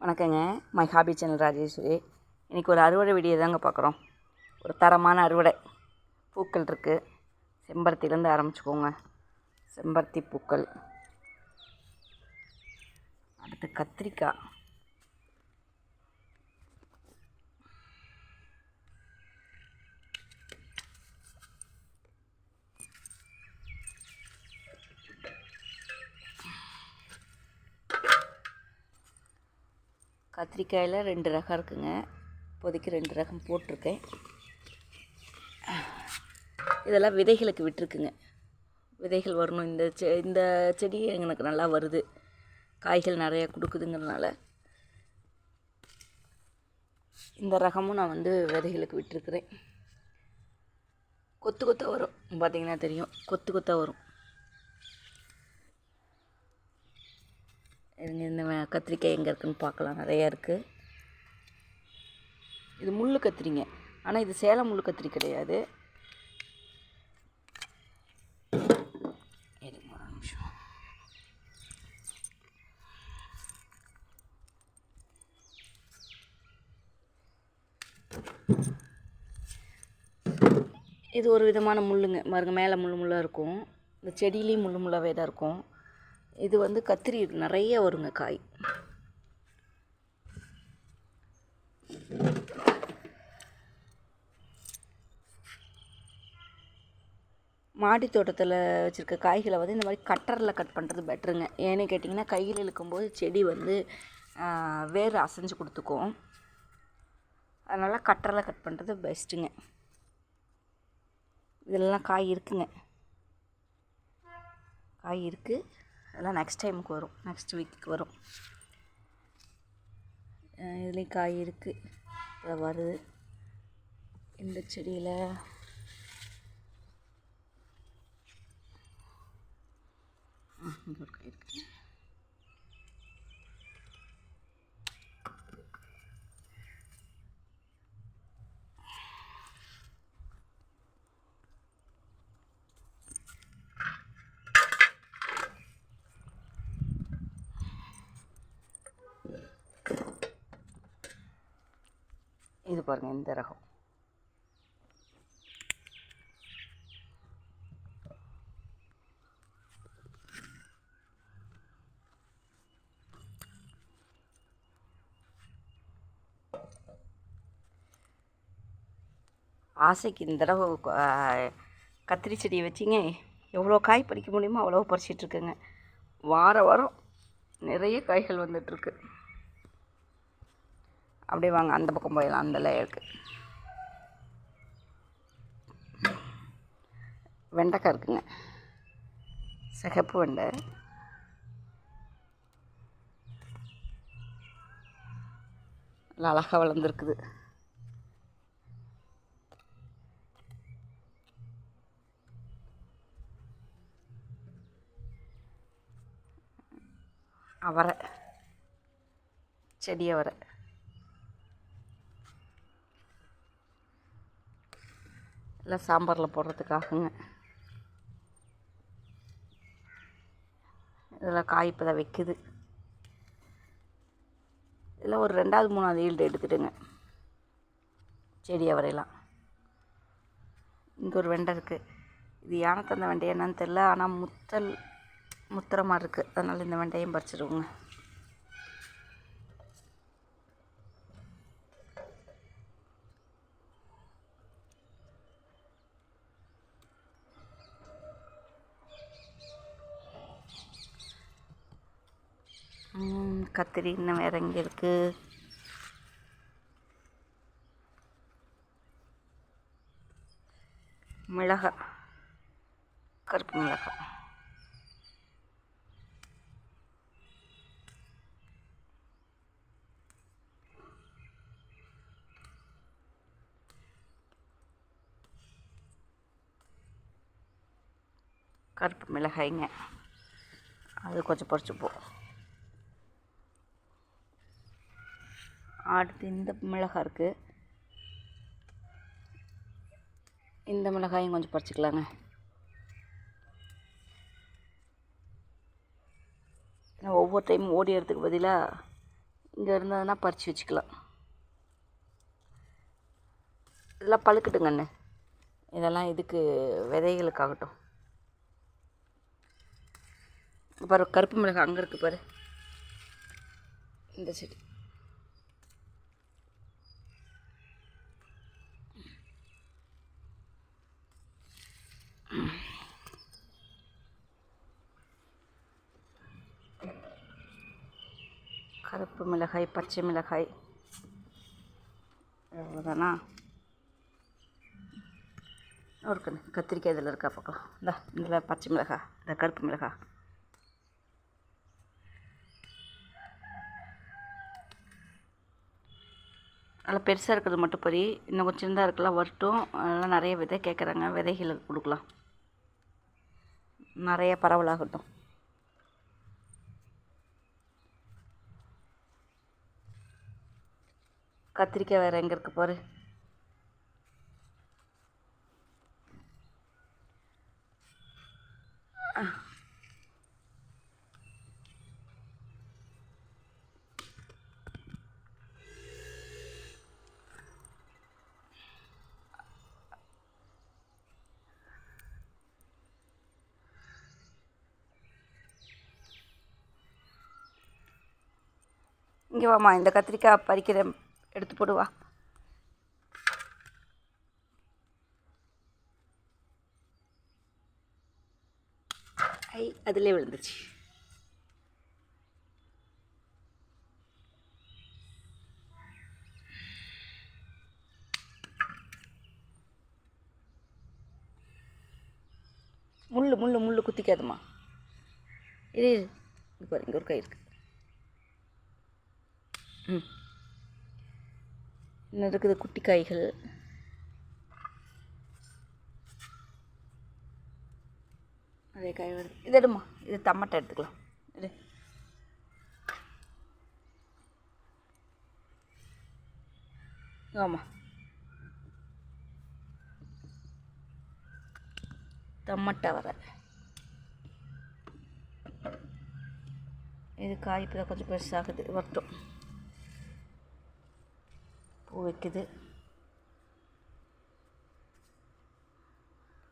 வணக்கங்க. My hobby channel Rajeshwari. இன்றைக்கி ஒரு அறுவடை வீடியோ தாங்க பார்க்குறோம். ஒரு தரமான அறுவடை பூக்கள் இருக்குது செம்பருத்திலேருந்து ஆரம்பிச்சுக்கோங்க. செம்பருத்தி பூக்கள். அடுத்து கத்திரிக்காய். கத்திரிக்காயில் ரெண்டு ரகம் இருக்குங்க. இப்போதைக்கு ரெண்டு ரகம் போட்டிருக்கேன். இதெல்லாம் விதைகளுக்கு விட்டுருக்குங்க. விதைகள் வரணும். இந்த செ இந்த செடி எனக்கு நல்லா வருது. காய்கள் நிறையா கொடுக்குதுங்கிறதுனால. இந்த ரகமும் நான் வந்து விதைகளுக்கு விட்டுருக்குறேன். கொத்து கொத்தாக வரும். பார்த்திங்கன்னா தெரியும். கொத்து கொத்தாக வரும். இருங்க இந்த கத்திரிக்காய் எங்கே இருக்குதுன்னு பார்க்கலாம். நிறையா இருக்குது இது முள் கத்திரிங்க. ஆனால் இது சேலம் முள் கத்திரி கிடையாது. இது ஒரு விதமான முள்ளுங்க. பாருங்க மேலே முள்ளு முள்ளாக இருக்கும். இந்த செடியிலையும் முள் முள்ளாகவே தான் இருக்கும். இது வந்து கத்திரி நிறைய வருங்க காய். மாடி தோட்டத்தில் வச்சுருக்க காய்களை வந்து இந்த மாதிரி கட்டரில் கட் பண்ணுறது பெட்டருங்க ஏன்னு கேட்டிங்கன்னா கையில் இழுக்கும்போது செடி வந்து வேர் அசைஞ்சு கொடுத்துக்கும். அதனால் கட்டரில் கட் பண்ணுறது பெஸ்ட்டுங்க இதெல்லாம் காய் இருக்குங்க. காய் இருக்குது அதெல்லாம் நெக்ஸ்ட் டைமுக்கு வரும். நெக்ஸ்ட் வீக்குக்கு வரும். இதுலேயும் காய் இருக்குது வருது. இந்த செடியில் இங்கே ஒரு காய் இருக்குது இது பாருங்கள் இந்த ரகம். ஆசைக்கு இந்த தடவை கத்திரி செடியை வச்சிங்க. எவ்வளோ காய் பறிக்க முடியுமோ அவ்வளோ பறிச்சிட்ருக்குங்க வார வாரம் நிறைய காய்கள் வந்துட்டுருக்கு அப்படியே வாங்க அந்த பக்கம் போயிடலாம் அந்த லேயருக்கு வெண்டைக்காய் இருக்குங்க. சிகப்பு வெண்டை. நல்லா அழகாக வளர்ந்துருக்குது. அவரை. செடி அவரை. எல்லாம் சாம்பாரில் போடுறதுக்காகங்க. இதெல்லாம் காய் இப்போ தான் வைக்குது. இதில் ஒரு ரெண்டாவது மூணாவது ஈல்டு எடுத்துட்டுங்க செடியை வரையலாம். இங்கே ஒரு வெண்டை இருக்குது இது யானை தந்த வெண்டை என்னன்னு தெரில ஆனால் முத்தல் முத்துற மாதிரி இருக்குது அதனால் இந்த வெண்டையும் பறிச்சிடுவோங்க ம், கத்திரி இன்னும் வேற எங்கே இருக்குது மிளகாய் கருப்பு மிளகாய் கருப்பு மிளகாய்ங்க. அது கொஞ்சம் பறிச்சுப்போம் அடுத்து இந்த மிளகாய் இருக்குது இந்த மிளகாயும் கொஞ்சம் பறிச்சிக்கலாங்க. ஒவ்வொரு டைமும் ஓடிறதுக்கு பதிலாக இங்கே இருந்ததுன்னா பறித்து வச்சுக்கலாம். இதெல்லாம் பழுக்கட்டுங்கண்ணு இதெல்லாம் இதுக்கு விதைகளுக்காகட்டும். பாரு கருப்பு மிளகாய் அங்கே இருக்குது பாரு. இந்த செடி. சிவப்பு மிளகாய் பச்சை மிளகாய். அவ்வளோதானா இருக்குண்ணே கத்திரிக்காய் இதில் இருக்கா பார்க்கலாம். இந்த இதில் பச்சை மிளகாய் இந்த கருப்பு மிளகாய். நல்லா பெருசாக இருக்கிறது மட்டும் பொறி இன்னும் கொஞ்சம் சின்னதாக இருக்கலாம் வரட்டும். அதெல்லாம் நிறைய விதை கேட்குறாங்க. விதைகள் கொடுக்கலாம். நிறைய பரவலாகட்டும். கத்திரிக்காய் வேறு எங்கே இருக்குது பாரு. இங்கே வாம்மா இந்த கத்திரிக்காய் பறிக்கிறேன். எடுத்து போடுவா ஐ அதிலே விழுந்துச்சு. முள்ளு முள்ளு முள்ளு குத்திக்காதுமா இது இங்கே ஒரு கை இருக்குது ம். இன்னும் இருக்குது குட்டி காய்கள். அதே காய் வருது. இது எடுமா? இது தம்மட்டை எடுத்துக்கலாம். இது. ஆமாம் தம்மட்டை வர இது காய் இப்போ கொஞ்சம் பெருசாகுது வரட்டும் பூ வைக்குது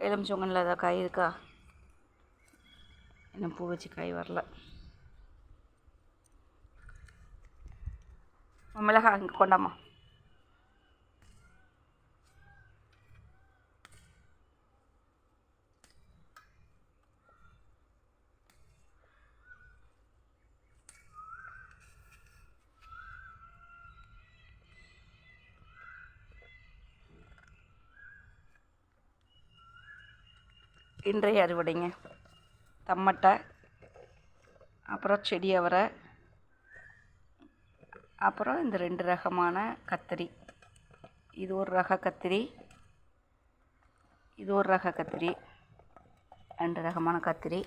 எலுமிச்சங்கனில் ஏதாவது காய் இருக்கா? இன்னும் பூ வச்சு காய் வரல. மிளகா இங்கே கொண்டாமா இன்றைய அறுவடைங்க. தம்மட்டை அப்புறம் செடி அவரை அப்புறம் இந்த ரெண்டு ரகமான கத்திரி. இது ஒரு ரக கத்திரி இது ஒரு ரக கத்திரி ரெண்டு ரகமான கத்திரி.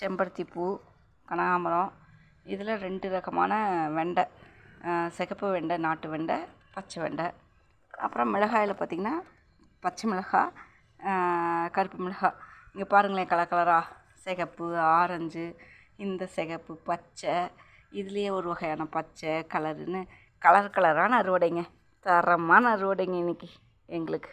செம்பருத்தி பூ கனகாம்பரம் இதில் ரெண்டு ரகமான வெண்டை சிகப்பு வெண்டை நாட்டு வெண்டை பச்சை வெண்டை. அப்புறம் மிளகாயில் பார்த்திங்கன்னா பச்சை மிளகாய் கருப்பு மிளகாய் இங்கே பாருங்களேன் கலர் கலராக சிகப்பு ஆரஞ்சு இந்த சிகப்பு பச்சை. இதுலேயே ஒரு வகையான பச்சை கலருன்னு கலர் கலரான அறுவடைங்க. தரமான அறுவடைங்க இன்றைக்கி எங்களுக்கு.